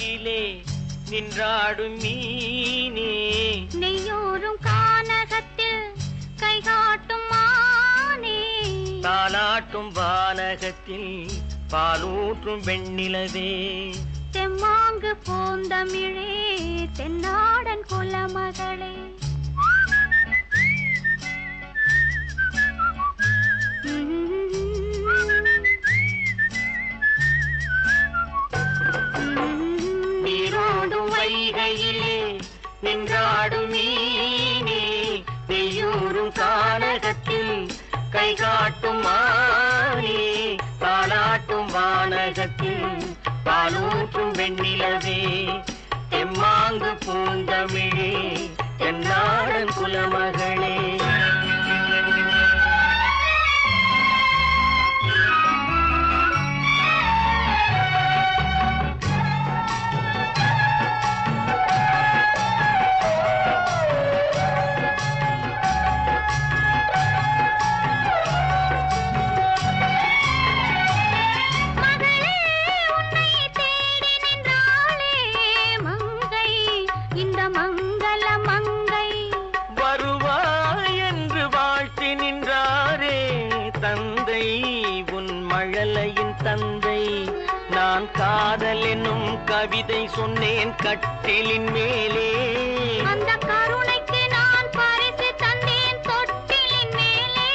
வைகையிலே நின்றாடும் மீனே. நெய்யூரும் கானகத்தில் கைகாட்டும் மானே. தாலாட்டும் வானகத்தில் பாலூற்றும் வெண்ணிலவே. தெம்மாங்கு பூந்தமிழே தென்னாடன் குலமகளே. நின்றாடும் மீனே நெய்யூரும் கானகத்தில் கை காட்டும் மானே தாலாட்டும் வானகத்தில் பாலூற்றும் வெண்ணிலவே தெம்மாங்கு பூந்தமிழே கவிதை சொன்னேன் கட்டிலின் மேலே. அந்த கருணைக்கு நான் பரிசு தந்தேன் தொட்டிலின் மேலே.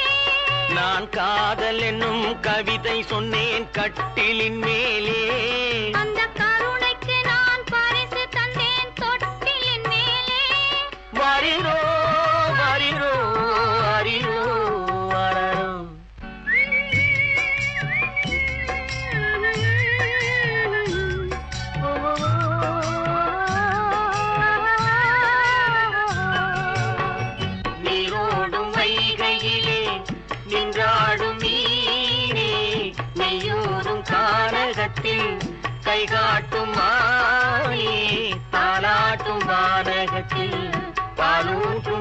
நான் காதல் என்னும் கவிதை சொன்னேன் கட்டிலின் மேலே. அந்த கானகத்தில் கை காட்டும் மானே தாலாட்டும் வானகத்தில் பாலூட்டும்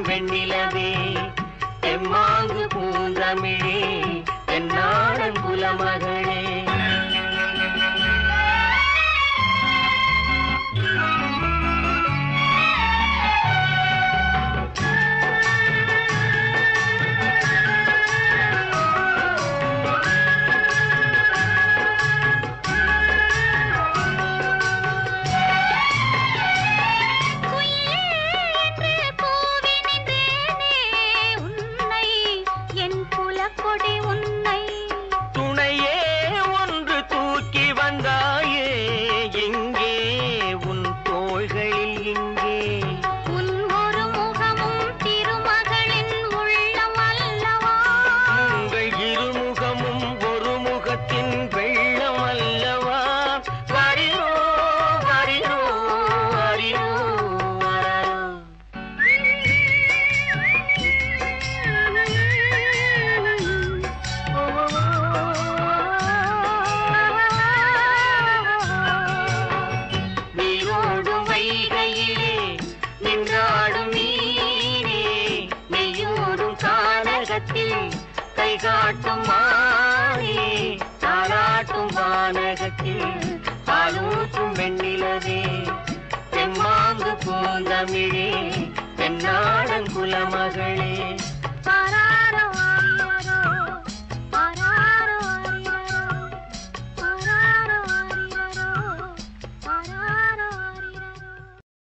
கை காட்டும் மானே தாளாட்டும் வானகத்தில் பாலூற்றும் வெண்ணிலவே. தெம்மாங்கு பூந்தமிழே தென்னாடன் குலமகளே பாராரோ